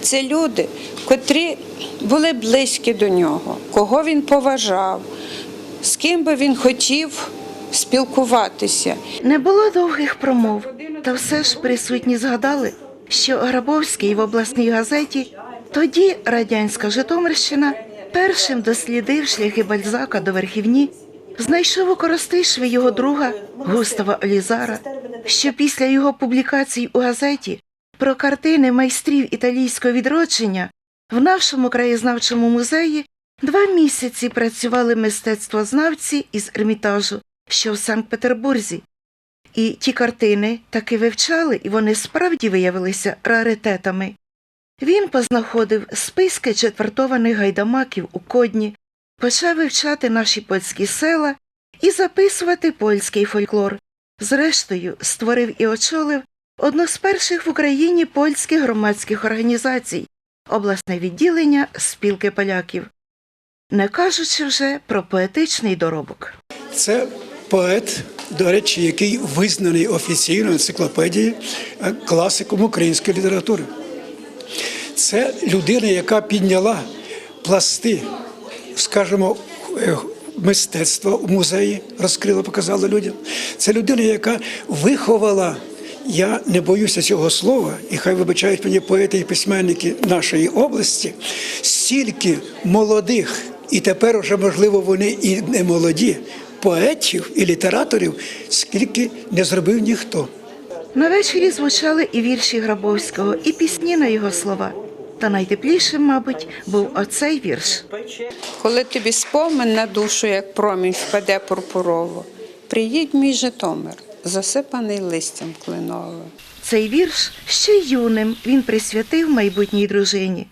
Це люди, котрі були близькі до нього, кого він поважав, з ким би він хотів спілкуватися. Не було довгих промов, та все ж присутні згадали, що Грабовський в обласній газеті, тоді радянська Житомирщина, першим дослідив шляхи Бальзака до верхівні, знайшов у Коростишеві його друга Густава Олізара, що після його публікацій у газеті про картини майстрів італійського відродження в нашому краєзнавчому музеї два місяці працювали мистецтвознавці із Ермітажу, що в Санкт-Петербурзі. І ті картини таки вивчали, і вони справді виявилися раритетами. Він познаходив списки четвертованих гайдамаків у Кодні, почав вивчати наші польські села і записувати польський фольклор. Зрештою, створив і очолив одну з перших в Україні польських громадських організацій обласне відділення спілки поляків, не кажучи вже про поетичний доробок. Це поет, до речі, який визнаний офіційно енциклопедією е, класиком української літератури. Це людина, яка підняла пласти, скажімо, е, мистецтва у музеї, розкрила, показала людям. Це людина, яка виховала. Я не боюся цього слова, і хай вибачають мені поети і письменники нашої області, стільки молодих, і тепер уже, можливо, вони і не молоді, поетів і літераторів, скільки не зробив ніхто. На вечорі звучали і вірші Грабовського, і пісні на його слова. Та найтеплішим, мабуть, був оцей вірш. Коли тобі спомин на душу, як промінь впаде пурпурово, приїдь мій Житомир, засипаний листям кленовим. Цей вірш ще юним він присвятив майбутній дружині.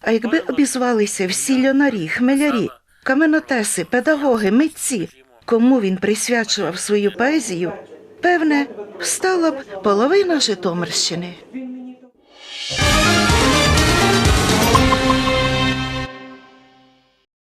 А якби обізвалися всі льонарі, хмелярі, каменотеси, педагоги, митці, кому він присвячував свою поезію, певне, встала б половина Житомирщини.